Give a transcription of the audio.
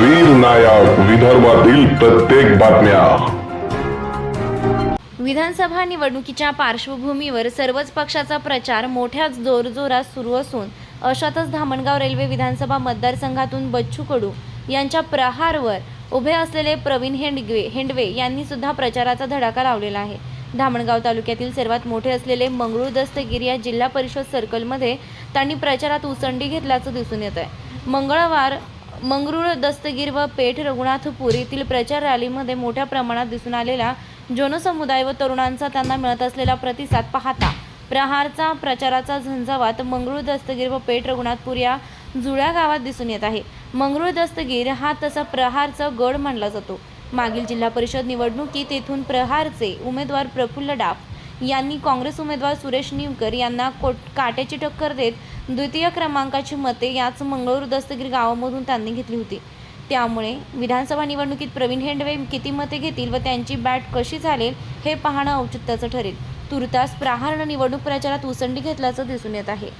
वीर नायक विदर्भातील प्रत्येक बातम्या. विधानसभा निवडणुकीच्या पार्श्वभूमीवर सर्वच पक्षाचा प्रचार मोठ्याच जोरजोरात सुरू असून अशातच धामणगाव रेल्वे विधानसभा मतदारसंघातून बच्चू कडू यांच्या प्रहारवर उभे असलेले प्रवीण हेंडगे हेंडवे यांनी सुद्धा प्रचाराचा धडाका लावलेला आहे. धामणगाव तालुक्यातील सर्वात मोठे असलेले मंगळूर दस्तगीर या जिल्हा परिषद सर्कलमध्ये त्यांनी प्रचारात उसंडी घेतल्याचं दिसून येत आहे मंगळवार मंगरुळ दस्तगीर व पेठ रघुनाथपूर येथील प्रचार रॅलीमध्ये मोठ्या प्रमाणात दिसून आलेला जनसमुदाय व तरुणांचा त्यांना मिळत असलेला प्रतिसाद पाहता प्रहारचा प्रचाराचा झंझावात मंगरुळ दस्तगीर व पेठ रघुनाथपूर या जुळ्या गावात दिसून येत आहे. मंगरुळ दस्तगीर हा तसा प्रहारचा गड मानला जातो. मागील जिल्हा परिषद निवडणुकीत तेथून प्रहारचे उमेदवार प्रफुल्ल डाफ यांनी काँग्रेस उमेदवार सुरेश निमकर यांना कोट काट्याची टक्कर देत द्वितीय क्रमांकाची मते याच मंगळूर दस्तगिरी गावामधून त्यांनी घेतली होती. त्यामुळे विधानसभा निवडणुकीत प्रवीण हेंडवे किती मते घेतील व त्यांची बॅट कशी चालेल हे पाहणं औचित्याचं ठरेल. तुर्तास प्रहारनं निवडणूक प्रचारात उसंडी घेतल्याचं दिसून येत आहे.